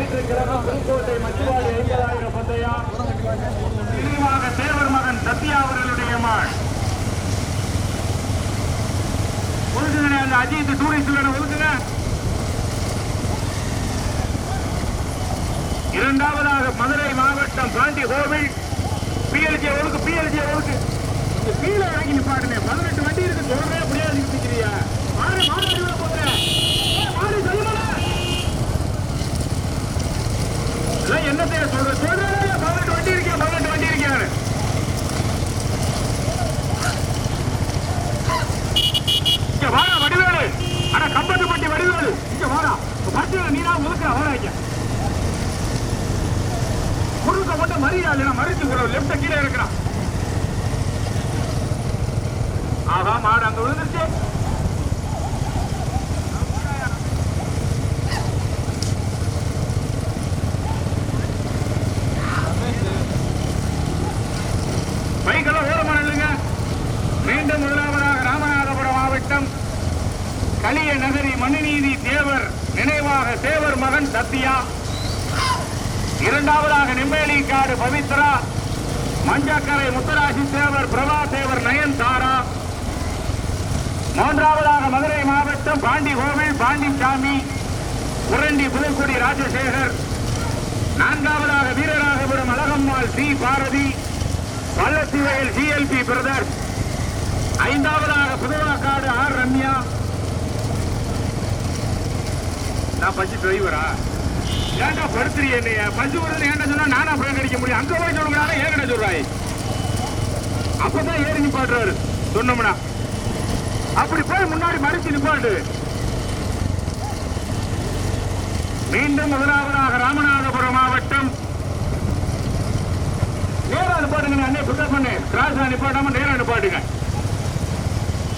ஞாயிற்றுக்கிழமை புதுக்கோட்டை மச்சுவாடி ஐம்பதாயிரம் தேவர் மகன் சத்யா அவர்களுடைய ஒழுங்குங்க அந்த அஜித் டூரிஸ்ட் ஒழுங்குங்க. இரண்டாவதாக மதுரை மாவட்டம் பாண்டி கோவில் பிஎல்ஜி ஒழுக்கு பிஎல்ஜி ஒழுங்கு. இந்த கீழே இறங்கி பாருங்க பதினெட்டு வண்டி இருக்கு சொல்றே முடியாது நிறுத்திக்கிறியா அடிவிட போங்க ஏய், மாடு சொல்லுமா சொல்ற? பதினெட்டு வண்டி இருக்கேன் பதினெட்டு வண்டி இருக்கேன் இங்க வாடா வடிவேலு. அட கம்பத்து பட்டி வடிவேலு. இங்க வாடா. பட்டியல நீனா முழுக்கிற வாடா இங்க. மட்டும் மறியாள் நான் மறிச்சு கூட லெப்ட கீழே இருக்கிறான். ஆஹா மாடு அங்க விழுந்து பைக்கெல்லாம் ஓரமான இல்லைங்க மீண்டும் முதலாவதாக ராமநாதபுரம் மாவட்டம் களிய நகரி மனுநீதி தேவர் நினைவாக தேவர் மகன் சத்யா. இரண்டாவதாக நெம்மேலிக்காடு பவித்ரா. மஞ்சக்கரை முத்தராசி தேவர் பிரபா தேவர் நயன்தாரா. மூன்றாவதாக மதுரை மாவட்டம் பாண்டி கோவில் பாண்டிசாமி உரண்டி புதுக்குடி ராஜசேகர். நான்காவதாக Veeraragapuram Azhagammal C. Bharathi. Vallathivayal CLP brother. ஐந்தாவதாக புதுவாக்காடு ஆர். ரம்யா. நான் பஞ்சு டிரைவரா ஏன்டா படுத்துறீ என்னைய? பஞ்சு வருது ஏன்டா சொன்னா நானா அப்புறம் அடிக்க முடியும்? அங்க போய் சொல்லுங்க ஏகட சொல்றாய்? அப்பதான் ஏறி நிப்பாடுறாரு சொன்னோம்னா. அப்படி போய் முன்னாடி மறிச்சு நிப்பாட்டு. மீண்டும் முதலாவதாக ராமநாதபுரம் மாவட்டம். நேரா நிப்பாட்டுங்க அண்ணே புத்தகம் பண்ணு கிராஸ் நிப்பாட்டாம நேரா நிப்பாட்டுங்க.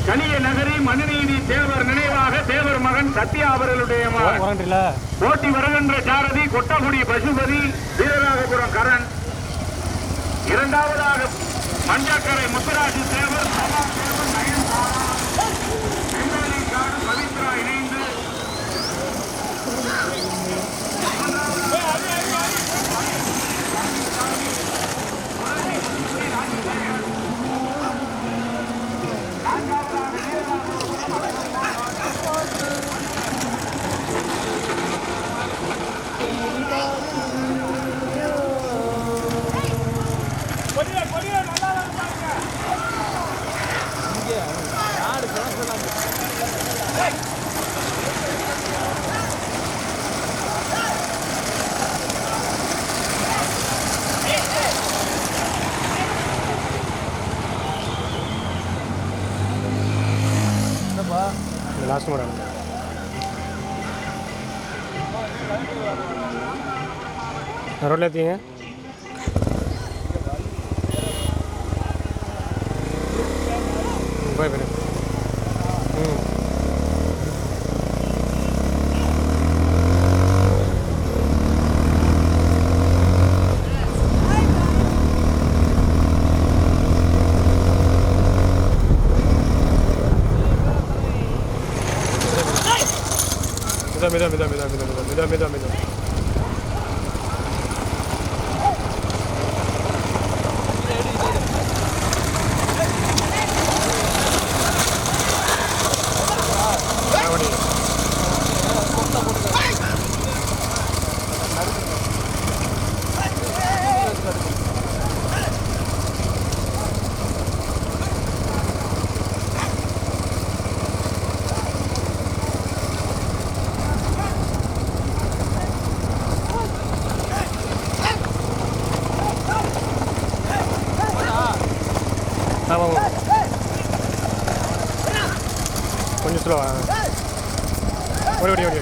கலிய நகரி மனுநீதி தேவர் நினைவாக தேவர் மகன் சத்யா அவர்களுடைய போட்டி வருகின்ற சாரதி கொட்டகுடி பசுபதி வீரராகபுரம் கரண். இரண்டாவதாக மஞ்சக்கரை முத்துராஜி ಟೇಸ್ಟ್ ಮಾಡೋಣ ಹೊರಲತ್ತೀನಿ midem midem midem midem midem midem midem midem. ഓടി ഓടി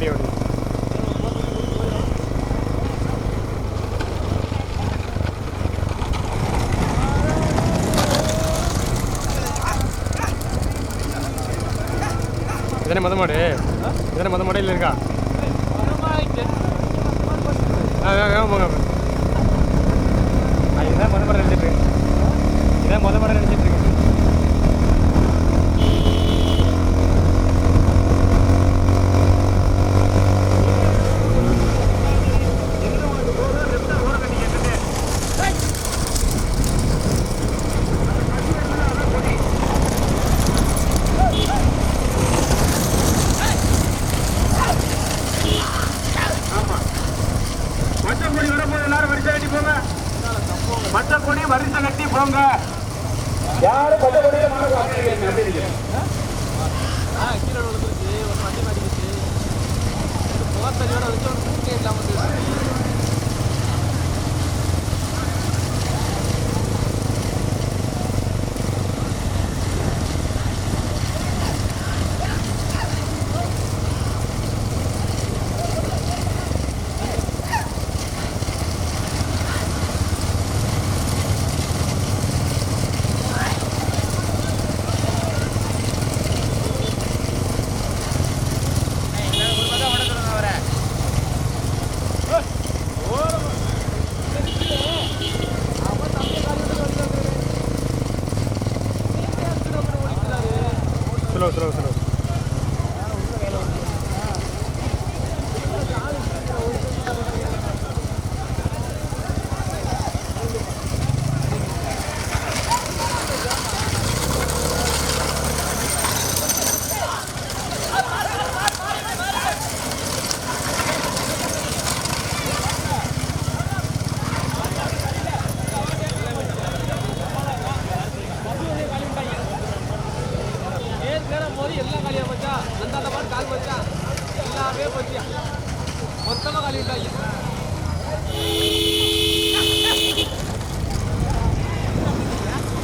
வண்டி வண்டி இதனை மத மாடு இதனை மத மாடையில் இருக்கா போங்க இதான் மொதல் மரம் நினைச்சிட்டு இதான் மொதல் மரம் நினைச்சிட்டு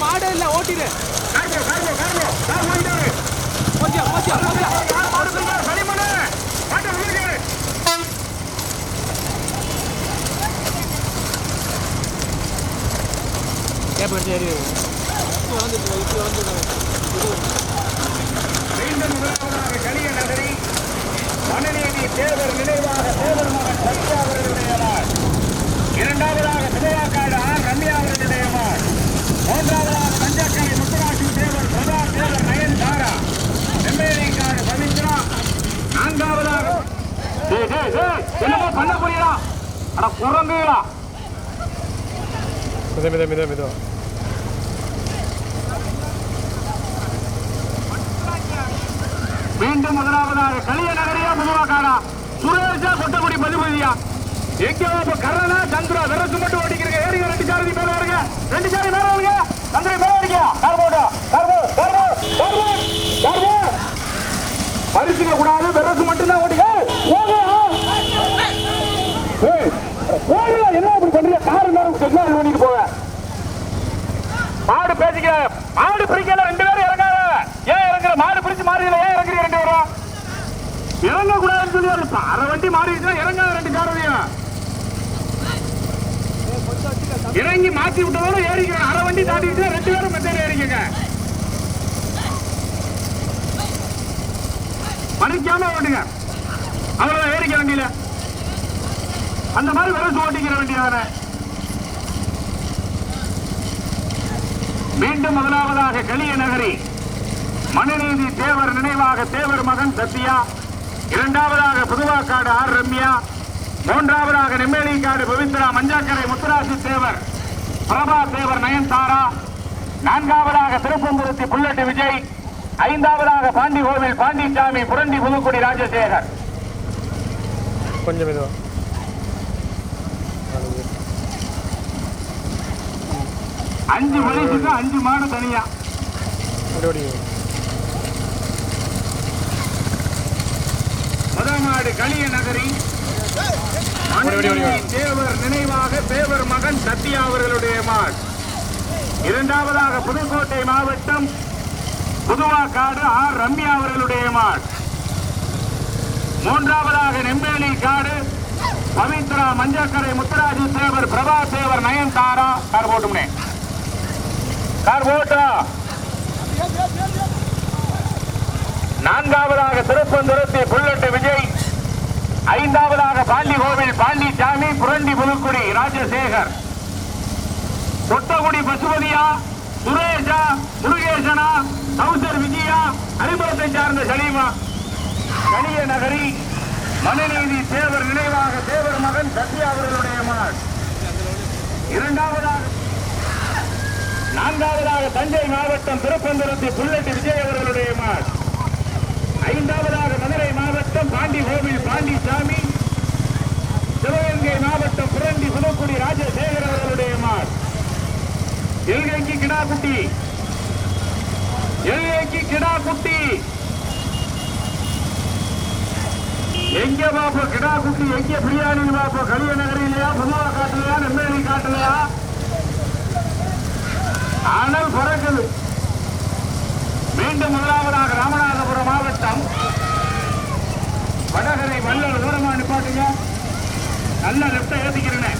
மாடே இல்லை ஓட்டிடு. கார்போ கார்போ கார்போ கார் போயிட்டாரு போச்சியா போச்சியா போச்சியா. கார் போடுங்க சரி பண்ணு. மாட்ட சேரு. கேப் கட்டி ஏறி. இப்படி வந்துட்டு மீண்டும் முதலாவதாக நகரி மனுநீதி தேவர் நினைவாக தேவர் மகன் சத்யா அவர்களுடைய நாள் இரண்டாவதாக சிவகாக்காடு ஆர் ரம்யா அவர்களுடைய நாள் மூன்றாவதாக தஞ்சாக்கரை முத்துராசி தேவர் பிரதா தேவர் நயன் தாரா. எம்ஏலிங்காடு பவித்ரா நான்காவதாக என்னமோ பண்ண புரியலாம் அட குரங்குகளா? மித மித மித மீண்டும் முதலாவதாக கலிய நகரியா புதுவாக்காடா சுரேஷா கொட்டக்குடி மதுபதியா எங்க இப்ப கரணா சந்திரா? விரசு மட்டும் ஓடிக்கிறீங்க ஏறிங்க ரெண்டு சாரதி மேல வருங்க. ரெண்டு சாரதி மேல வருங்க. சந்திரி மேல வருங்க கார்போடா கர்மோ கர்மோ கர்மோ கர்மோ பரிசுங்க கூடாது. விரசு மட்டும் தான் ஓடிங்க போங்க என்ன இப்படி பண்றீங்க? கார் நேரம் சிக்னல் பண்ணிட்டு போங்க. மாடு பேசிக்க மாடு பிரிக்கல ரெண்டு பேரும் இறங்காத ஏன் இறங்குற மாடு பிரிச்சு மாறுதல ஏன் இறங்குறீங்க ரெண்டு பேரும் இறங்க கூடாதுன்னு சொல்லி ஒரு அரை வண்டி மாறிடுச்சுன்னா இறங்காத ரெண்டு சாரதியும் இறங்கி மாத்தி விட்டதோட ஏறிக்கிறேன். அரை வண்டி தாண்டிட்டு ரெண்டு பேரும் மெத்தேல ஏறிக்கங்க. மன்னிக்காம ஓட்டுங்க. அவ்வளவு ஏறிக்க வண்டியில. அந்த மாதிரி விரசு ஓட்டிக்கிற வண்டியாதானே மீண்டும் முதலாவதாக கலிய நகரி மனுநீதி தேவர் நினைவாக தேவர் மகன் சத்யா இரண்டாவதாக புதுவாக்காடு ஆர் ரம்யா மூன்றாவதாக நெம்மேலிக்காடு பவித்ரா மஞ்சாக்கரை முத்துராசி தேவர் பிரபா தேவர் நயன்தாரா நான்காவதாக திருப்பங்குருத்தி புல்லட்டு விஜய் ஐந்தாவதாக பாண்டி கோவில் பாண்டிச்சாமி புரண்டி புதுக்குடி ராஜசேகர். கொஞ்சம் மெதுவா. அஞ்சு மணிக்கு அஞ்சு மாடு தனியா. அப்படி ஓடி முதல் மாடு களிய நகரி. தேவர் நினைவாக தேவர் மகன் சத்யா அவர்களுடைய மாடு இரண்டாவதாக புதுக்கோட்டை மாவட்டம் புதுவாக்காடு ஆர். ரம்யா அவர்களுடைய மாடு மூன்றாவதாக நெம்பேலி காடு பவித்ரா மஞ்சக்கரை முத்துராஜி தேவர் பிரபா தேவர் நயன்தாரா கார் போட்டுமே கார் போட்டா. நான்காவதாக திருப்பந்துரத்தி ஐந்தாவதாக பாண்டி கோவில் பாண்டிச்சாமி புரண்டி புதுக்குடி ராஜசேகர். கொட்டகுடி பசுபதியா சுரேஷா முருகேசனா சௌசர் விஜயா அறிமுகத்தை சார்ந்த சலீமா கணிய நகரி மனநீதி தேவர் நினைவாக தேவர் மகன் சத்யா அவர்களுடைய மகள். இரண்டாவதாக நான்காவதாக தஞ்சை மாவட்டம் திருப்பந்தரத்து புல்லட்டு விஜய் அவர்களுடைய மகள். ஐந்தாவதாக பாண்டி மாவட்டம் பாண்டி சாமி. சிவகங்கை மாவட்டம் புரண்டி புதுக்குடி ராஜசேகர் அவர்களுடைய மார். எல்கைக்கு கிடாக்குட்டி. எல்கைக்கு கிடாக்குட்டி. எங்க பாப்போ கிடாக்குட்டி எங்க பிரியாணின்னு பாப்போ? கலிய நகரிலையா புதுவா காட்டுலையா நெம்மேலி காட்டுலையா? ஆனால் பிறகுது மீண்டும் முதலாவதாக ராமநாதபுரம் மாவட்டம் வடகரை வல்லல் தூரமா நிப்பாட்டுங்க. நல்ல லெப்ட ஏத்திக்கிறேன்.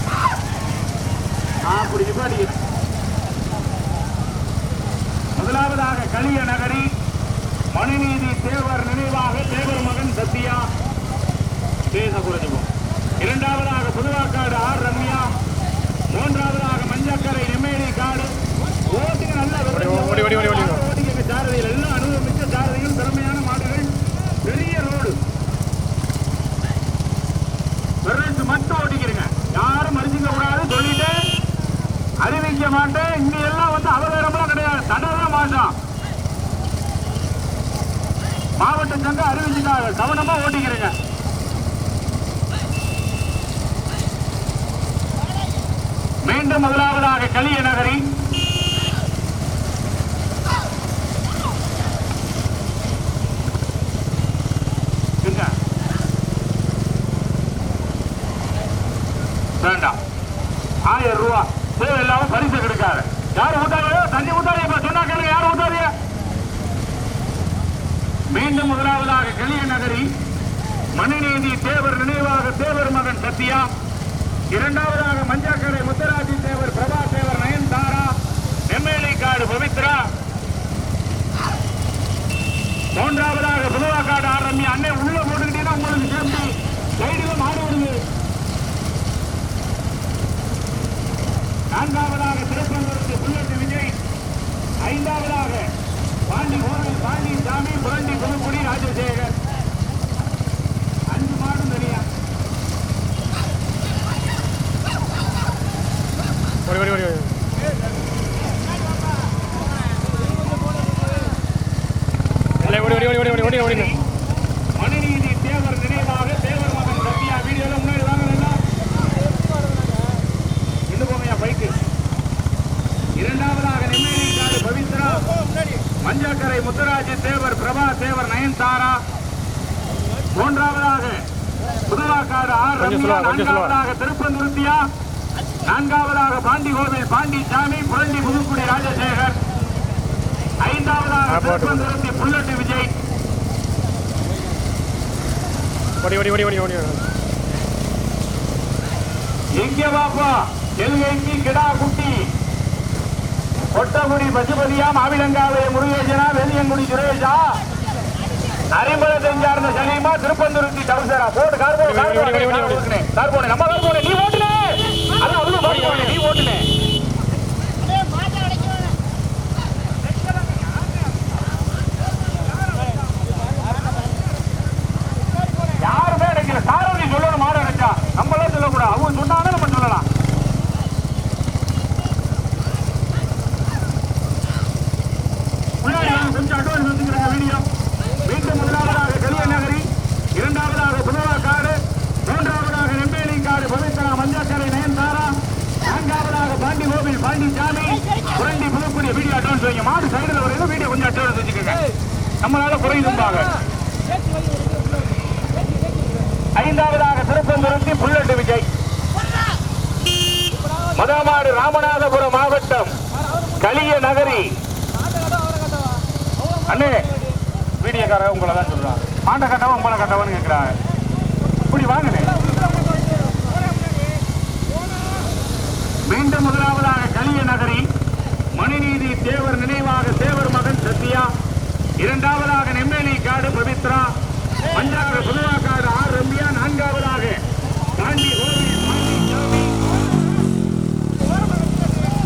அப்படி முதலாவதாக களிய நகரி மனுநீதி தேவர் நினைவாக தேவர் மகன் சத்யா. பேச குறைஞ்சுவோம் இரண்டாவதாக புதுவாக்காடு ஆர் ரம்யா. மூன்றாவதாக மஞ்சக்கரை நெம்மேலி காடு. ஓட்டுக்கு நல்ல அறிவிக்க மாட்டேன். இங்க எல்லாம் வந்து அவகாரம்லாம் கிடையாது. தடவே மாட்டோம் மாவட்ட சங்கம் அறிவிச்சுட்டாங்க. கவனமா ஓட்டிக்கிறீங்க. மீண்டும் முதலாவதாக களிய நகரி எங்க? வேண்டாம் ஆயிரம் ரூபா தேவை இல்லாம பரிசு கிடைக்காது யாரும் ஊத்தாதீங்க தண்ணி ஊத்தாதீங்க இப்ப சொன்னா கேளுங்க யாரும் ஊத்தாதீங்க மீண்டும் முதலாவதாக களிய நகரி மணிநீதி தேவர் நினைவாக தேவர் மகன் சத்யா இரண்டாவதாக மஞ்சாக்கரை முத்தராஜி தேவர் பிரபா தேவர் நயன்தாரா எம்எல்ஏ காடு பவித்ரா மூன்றாவதாக புதுவாக்காடு ஆரம்பி அண்ணன் உள்ள போட்டுக்கிட்டீங்கன்னா உங்களுக்கு சேர்ந்து சைடுல மாடு வருது நான்காவதாக திருப்பங்குறத்து புல்லட்டு விஜய் ஐந்தாவதாக பாண்டி கோவில் பாண்டி சாமி புரண்டி புதுக்குடி ராஜசேகர் அஞ்சு மாடும் தனியா ஓடி ஓடி ஓடி ஓடி இல்லை, ஓடி ஓடி ஓடி ஓடி ஓடி ஓடி ஓடி மனுநீதி தேவர் நினைவாக தேவர் மகன் சத்யா வீடியோல முன்னாடி வாங்க நல்லா இன்னும் போமையா பைக்கு இரண்டாவதாக நெம்மேலி காடு பவித்ரா மஞ்சக்கரை முத்துராஜ் தேவர் பிரபா தேவர் நயன்தாரா மூன்றாவதாக புதுவாக்காடு ஆர் கொஞ்சம் ரம்யா slow, கொஞ்சம் slow. நான்காவதாக திருப்பந்துருத்தியா நான்காவதாக பாண்டி கோவில் பாண்டி சாமி புரண்டி புதுக்குடி ராஜசேகர் ஐந்தாவதாக. திருப்பந்துருத்தி புல்லட்டு விஜய். எங்க பாப்பா எல்கைக்கு கிடா குட்டி. கொட்டகுடி பசுபதியா மாவிலங்காவை முருகேசனா வெள்ளியங்குடி சுரேஷா. அரிம்பலத்தை சார்ந்த சலீமா திருப்பந்துருத்தி டவுசரா போட்டு கார் போடு கார் ஓடி, ஓடி, ஓடி, ஓடி. போடு கார் போடு நம்ம கார் போடு நீ ஓட்டுனே. அது அவங்க போடு நீ ஓட்டுனே. யாருமே நினைக்கல சாரதி சொல்லணும் மாடு நினைச்சா நம்மளாம் சொல்லக்கூடாது. அவங்க சொன்னாலும் நம்ம சொல்லலாம். முன்னாடி கொஞ்சம் அட்வான்ஸ் வந்துக்கிறேங்க நம்மளால குறையுதும்பாங்க ஐந்தாவதாக திருப்பந்துருத்தி புல்லட்டு விஜய். முதமாடு ராமநாதபுரம் மாவட்டம் களிய நகரி. அண்ணே வீடியோக்கார உங்களை தான் சொல்றான். மாண்ட கட்டவன் உங்களை கட்டவன் கேட்கிறாங்க. இப்படி வாங்கினே. மீண்டும் முதலாவதாக களிய நகரி மணிநீதி தேவர் நினைவாக தேவர் இரண்டாவதாக நெம்மேலி காடு பவித்ரா. அஞ்சாவது புதுவா காடு ஆர் ரம்யா. நான்காவதாக தாண்டி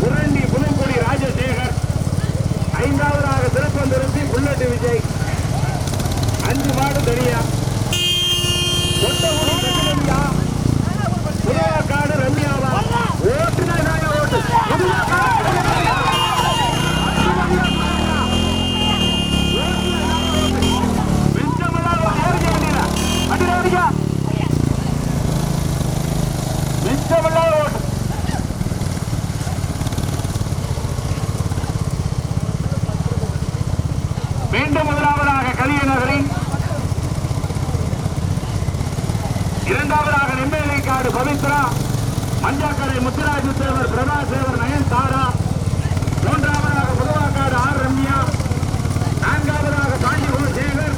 புரண்டி புதுக்குடி ராஜசேகர். ஐந்தாவதாக திருப்பந்திருத்தி புல்லட்டு விஜய். அஞ்சு மாடு தனியா. ஒட்டகுடி ரம்யா புதுவா காடு ரம்யாவா ஓட்டுனா நாங்க ஓட்டு புதுவா காடு ரம்யா. மிச்சமெல்லாம் ஒரு ஏறிக்க வேண்டியதா? அடிடா, அடிக்கா. மிச்சமெல்லாம் ஓட்டு மீண்டும் முதலாவதாக கலிய நகரி இரண்டாவதாக நெம்மேலி காடு பவித்ரா மஞ்சாக்கரை முத்துராஜு தேவர் பிரபா தேவர் நயன் தாரா மூன்றாவதாக புதுவாக்காடு ஆர் ரம்யா நான்காவதாக பாண்டிகுல சேகர்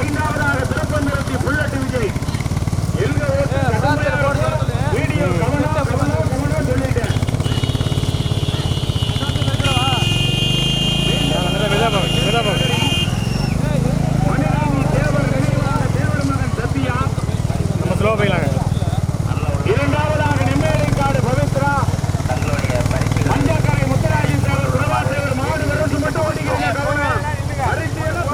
ஐந்தாவதாக திருப்பந்திரத்தி புல்லட்டு விஜய் எங்க ஓட்டு கடுமையாக வீடியோ கவனம் கவனம் கவனம் சொல்லிட்டேன் மெதா போங்க மெதா போங்க மணிராமி தேவர் நினைவாக தேவர் மகன் சத்யா நம்ம ஸ்லோ போயிடலாங்க இரண்டாவதாக நெம்மேலிக்காடு பவித்ரா மஞ்சக்கரை முத்துராஜி தேவர் பிரபா தேவர் மாடு விரசு மட்டும் ஓடிக்கிறீங்க கவனம் அரிசியெல்லாம்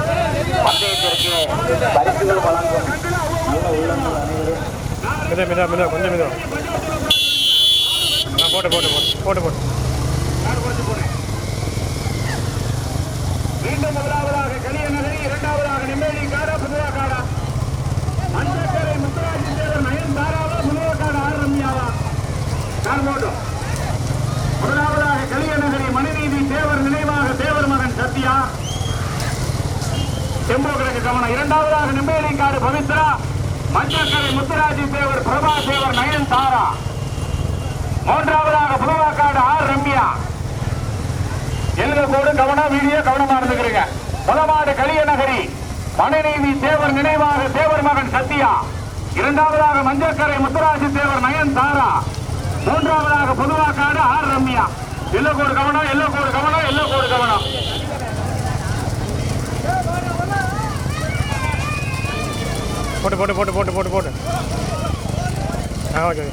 மெதா மெதா மெதா கொஞ்சம் மெதா ஆ போட்டு போட்டு போட்டு போட்டு போட்டு நான் குறைச்சு போனேன். மீண்டும் முதலாவதாக கலிய நகரி இரண்டாவதாக நெம்மேலி காடா புதுவா காடா. மஞ்சக்கரை முத்துராஜி தேவர் நயன் தாராவா புதுவா காடா ஆர் ரம்யாவா நான் போட்டோம். முதலாவதாக கலிய நகரி மணிநீதி தேவர் நினைவாக தேவர் மகன் சத்யா. செம்போ கிழக்கு கவனம். இரண்டாவதாக நெம்மேலி காடு பவித்ரா. மஞ்சக்கரை முத்துராஜி தேவர் பிரபா தேவர் நயன் தாரா மூன்றாவதாக புதுவாக்காடு ஆர் ரம்யா எழுத போடு கவனம் வீடியோ கவனமா இருந்துக்கிறீங்க. முதமாடு கலிய நகரி மனைநீதி தேவர் நினைவாக தேவர் மகன் சத்யா இரண்டாவதாக மஞ்சக்கரை முத்துராஜி தேவர் நயன் தாரா மூன்றாவதாக புதுவாக்காடு ஆர் ரம்யா. எல்லோ கோடு கவனம் எல்லோ கோடு கவனம் எல்லோ கோடு கவனம். போட்டு போட்டு போட்டு போட்டு போட்டு போட்டு. ஆ ஓகே.